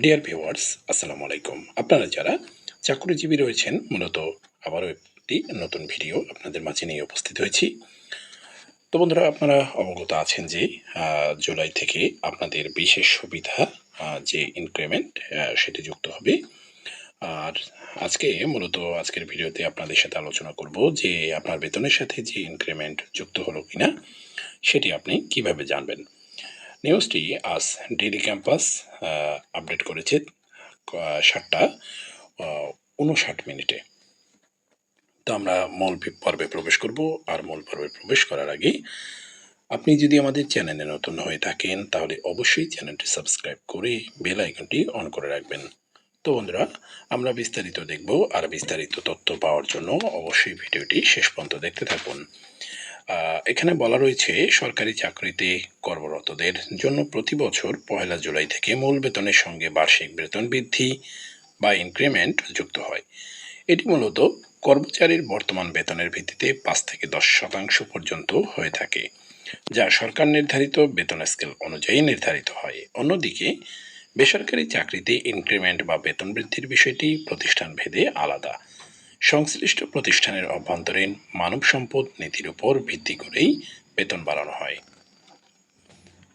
Dear viewers আসসালামু আলাইকুম। আপনারা যারা চাকরিজীবী রয়েছেন, মূলত আবারও একটি নতুন ভিডিও আপনাদের মাঝে নিয়ে উপস্থিত হয়েছি। তো বন্ধুরা, আপনারা অবগত আছেন যে জুলাই থেকে আপনাদের বিশেষ সুবিধা যে ইনক্রিমেন্ট সেটি যুক্ত হবে। আর আজকে মূলত আজকের ভিডিওতে আপনাদের সাথে আলোচনা করব যে, আপনার বেতনের সাথে যে ইনক্রিমেন্ট যুক্ত হলো কিনা, সেটি আপনি কীভাবে জানবেন? নিউজটি আজ ডেইলি ক্যাম্পাস আপডেট করেছে সাতটা উনষাট মিনিটে। তো আমরা মূল পর্বে প্রবেশ করব, আর মূল পর্বে প্রবেশ করার আগে আপনি যদি আমাদের চ্যানেলে নতুন হয়ে থাকেন, তাহলে অবশ্যই চ্যানেলটি সাবস্ক্রাইব করে বেল আইকনটি অন করে রাখবেন। তো বন্ধুরা, আমরা বিস্তারিত দেখব, আর বিস্তারিত তথ্য পাওয়ার জন্য অবশ্যই ভিডিওটি শেষ পর্যন্ত দেখতে থাকুন। এখানে বলা রয়েছে, সরকারি চাকরিতে কর্মরতদের জন্য প্রতি বছর পহেলা জুলাই থেকে মূল বেতনের সঙ্গে বার্ষিক বেতন বৃদ্ধি বা ইনক্রিমেন্ট যুক্ত হয়। এটি মূলত কর্মচারীর বর্তমান বেতনের ভিত্তিতে পাঁচ থেকে দশ শতাংশ পর্যন্ত হয়ে থাকে, যা সরকার নির্ধারিত বেতন স্কেল অনুযায়ী নির্ধারিত হয়। অন্যদিকে, বেসরকারি চাকরিতে ইনক্রিমেন্ট বা বেতন বৃদ্ধির বিষয়টি প্রতিষ্ঠান ভেদে আলাদা। সংশ্লিষ্ট প্রতিষ্ঠানের অভ্যন্তরীণ মানব সম্পদ নীতির উপর ভিত্তি করেই বেতন বাড়ানো হয়।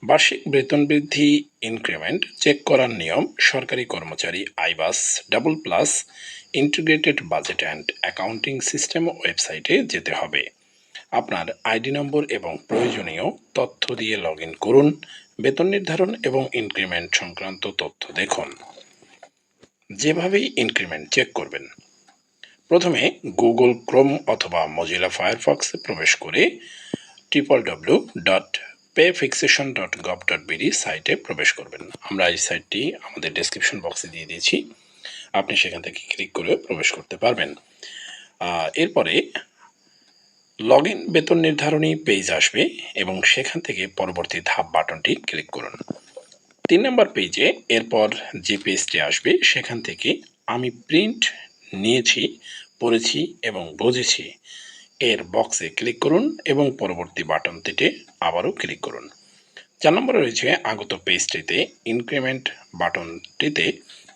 বার্ষিক বেতন বৃদ্ধি ইনক্রিমেন্ট চেক করার নিয়ম সরকারি কর্মচারী iBAS double plus integrated budget and accounting system ওয়েবসাইটে যেতে হবে। আপনার আইডি নম্বর এবং প্রয়োজনীয় তথ্য দিয়ে লগ করুন, বেতন নির্ধারণ এবং ইনক্রিমেন্ট সংক্রান্ত তথ্য দেখুন। যেভাবেই ইনক্রিমেন্ট চেক করবেন প্রথমে গুগল ক্রোম অথবা মজিলা ফায়ারফক্সে প্রবেশ করে triple W dot pay fixation dot gov dot BD সাইটে প্রবেশ করবেন। আমরা এই সাইটটি আমাদের ডেসক্রিপশন বক্সে দিয়ে দিয়েছি। আপনি সেখান থেকে ক্লিক করে প্রবেশ করতে পারবেন। এরপরে লগ ইন বেতন নির্ধারণী পেজ আসবে এবং সেখান থেকে পরবর্তী ধাপ বাটনটি ক্লিক করুন। তিন নম্বর পেজে এরপর যে পেজটি আসবে, সেখান থেকে আমি প্রিন্ট নিয়েছি, পড়েছি এবং বুঝেছি। এর বক্সে ক্লিক করুন এবং পরবর্তী বাটনটিতে আবারও ক্লিক করুন। চার নম্বরে রয়েছে আগত পেজটিতে ইনক্রিমেন্ট বাটনটিতে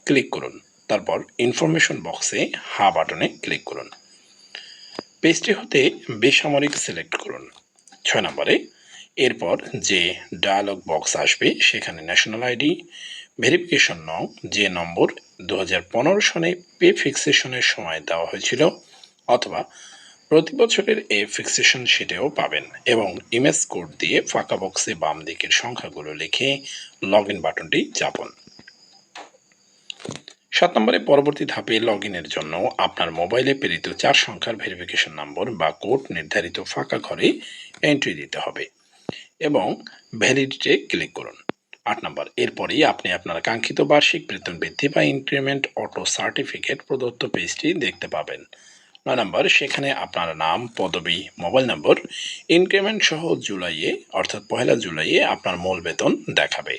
ক্লিক করুন। তারপর ইনফরমেশন বক্সে হা বাটনে ক্লিক করুন। পেজটি হতে বেসামরিক সিলেক্ট করুন। ছয় নম্বরে, এরপর যে ডায়ালগ বক্স আসবে, সেখানে ন্যাশনাল আইডি ভেরিফিকেশন নং যে নম্বর দু হাজার পনেরো সনে পে ফিক্সেশনের সময় দেওয়া হয়েছিল, অথবা প্রতি বছরের এ ফিক্সেশন শিটেও পাবেন এবং ইমেজ কোড দিয়ে ফাঁকা বক্সে বাম দিকের সংখ্যাগুলো লিখে লগ ইন বাটনটি চাপুন। সাত নম্বরে পরবর্তী ধাপে লগ ইনের জন্য আপনার মোবাইলে প্রেরিত চার সংখ্যার ভেরিফিকেশন নম্বর বা কোড নির্ধারিত ফাঁকা ঘরে এন্ট্রি দিতে হবে এবং ভ্যালিডিটে ক্লিক করুন। আট নম্বর। এরপরেই আপনি আপনার কাঙ্ক্ষিত বার্ষিক বেতন বৃদ্ধি বা ইনক্রিমেন্ট অটো সার্টিফিকেট প্রদত্ত পেজটি দেখতে পাবেন। নয় নম্বর, সেখানে আপনার নাম, পদবি, মোবাইল নম্বর ইনক্রিমেন্ট সহ জুলাইয়ে, অর্থাৎ পহেলা জুলাইয়ে আপনার মূল বেতন দেখাবে।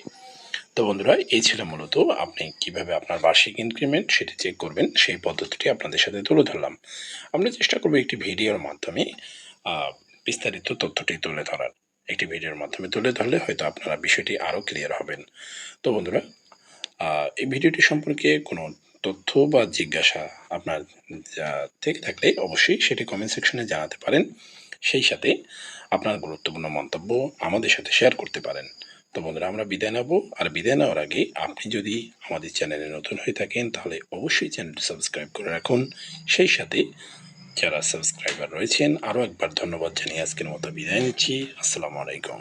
তো বন্ধুরা, এই ছিল মূলত আপনি কীভাবে আপনার বার্ষিক ইনক্রিমেন্ট সেটি চেক করবেন, সেই পদ্ধতিটি আপনাদের সাথে তুলে ধরলাম। আমরা চেষ্টা করব একটি ভিডিওর মাধ্যমে বিস্তারিত তথ্যটি তুলে ধরার। একটি ভিডিওর মাধ্যমে তুলে ধরলে হয়তো আপনারা বিষয়টি আরও ক্লিয়ার হবেন। তো বন্ধুরা এই ভিডিওটি সম্পর্কে কোনো তথ্য বা জিজ্ঞাসা আপনার যা থেকে থাকলে অবশ্যই সেটি কমেন্ট সেকশনে জানাতে পারেন। সেই সাথে আপনার গুরুত্বপূর্ণ মন্তব্য আমাদের সাথে শেয়ার করতে পারেন। তো বন্ধুরা, আমরা বিদায় নেব। আর বিদায় নেওয়ার আগে আপনি যদি আমাদের চ্যানেলে নতুন হয়ে থাকেন, তাহলে অবশ্যই চ্যানেলটি সাবস্ক্রাইব করে রাখুন। সেই সাথে যারা সাবস্ক্রাইবার রয়েছেন আরও একবার ধন্যবাদ জানিয়ে আজকের মতো বিদায় নিচ্ছি। আসসালামু আলাইকুম।